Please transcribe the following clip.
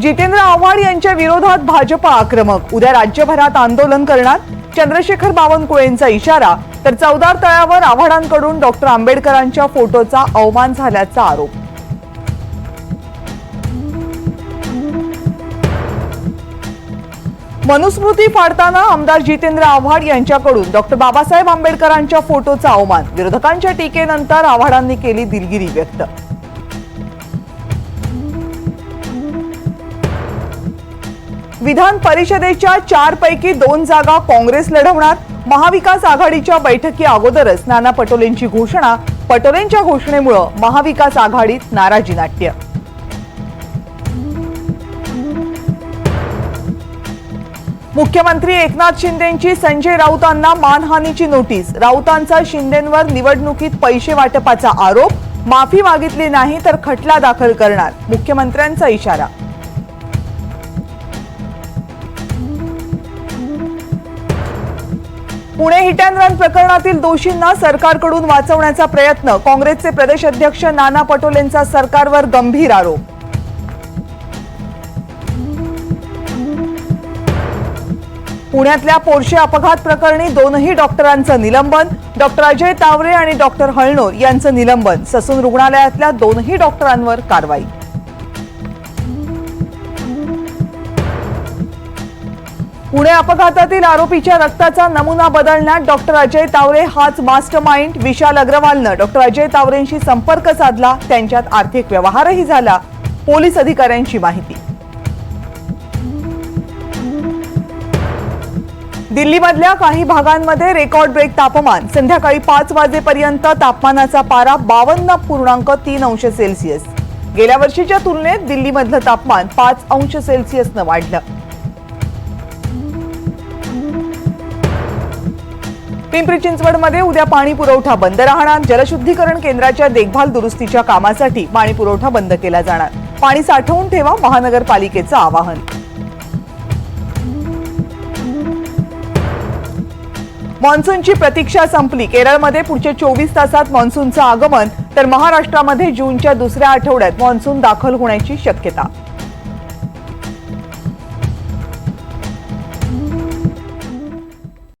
जितेंद्र आव्हाड यांच्या विरोधात भाजप आक्रमक. उद्या राज्यभरात आंदोलन करणार चंद्रशेखर बावनकुळेंचा इशारा तर चौदार तळावर आव्हाडांकडून डॉक्टर आंबेडकरांच्या फोटोचा अवमान झाल्याचा आरोप. मनुस्मृती फाडताना आमदार जितेंद्र आव्हाड यांच्याकडून डॉक्टर बाबासाहेब आंबेडकरांच्या फोटोचा अवमान. विरोधकांच्या टीकेनंतर आव्हाडांनी केली दिलगिरी व्यक्त. विधान परिषदेच्या चारपैकी दोन जागा काँग्रेस लढवणार. महाविकास आघाडीच्या बैठकी अगोदरच नाना पटोलेंची घोषणा. पटोलेंच्या घोषणेमुळं महाविकास आघाडीत नाराजी नाट्य. मुख्यमंत्री एकनाथ शिंदेंची संजय राऊतांना मानहानीची नोटीस. राऊतांचा शिंदेंवर निवडणुकीत पैसे वाटपाचा आरोप. माफी मागितली नाही तर खटला दाखल करणार. मुख्यमंत्र्यांचा इशारा. पुणे हिट अँड रन प्रकरणातील दोषींना सरकारकडून वाचवण्याचा प्रयत्न. काँग्रेसचे प्रदेश अध्यक्ष नाना पटोलेंचा सरकारवर गंभीर आरोप. पुण्यातल्या पोरशे अपघात प्रकरणी दोनही डॉक्टरांचं निलंबन. डॉक्टर अजय तावरे आणि डॉक्टर हळणोर यांचं निलंबन. ससून रुग्णालयातल्या दोनही डॉक्टरांवर कारवाई. पुणे अपघातातील आरोपीच्या रक्ताचा नमुना बदलण्यात डॉक्टर अजय तावरे हाच मास्टर माइंड विशाल अग्रवालनं. डॉक्टर अजय तावरेंशी संपर्क साधला त्यांच्यात आर्थिक व्यवहारही झाला. पोलीस अधिकाऱ्यांची माहिती. दिल्लीमधल्या काही भागांमध्ये रेकॉर्ड ब्रेक तापमान. संध्याकाळी पाच वाजेपर्यंत तापमानाचा पारा बावन्न पूर्णांक तीन अंश सेल्सिअस. गेल्या वर्षीच्या तुलनेत दिल्लीमधलं तापमान पाच अंश सेल्सिअसनं वाढलं. पिंपरी चिंचवडमध्ये उद्या पाणी पुरवठा बंद राहणार. जलशुद्धीकरण केंद्राच्या देखभाल दुरुस्तीच्या कामासाठी पाणी पुरवठा बंद केला जाणार. पाणी साठवून ठेवा महानगरपालिकेचं आवाहन. मान्सूनची प्रतीक्षा संपली. केरळमध्ये पुढच्या चोवीस तासात मान्सूनचं आगमन तर महाराष्ट्रामध्ये जूनच्या दुसऱ्या आठवड्यात मान्सून दाखल होण्याची शक्यता.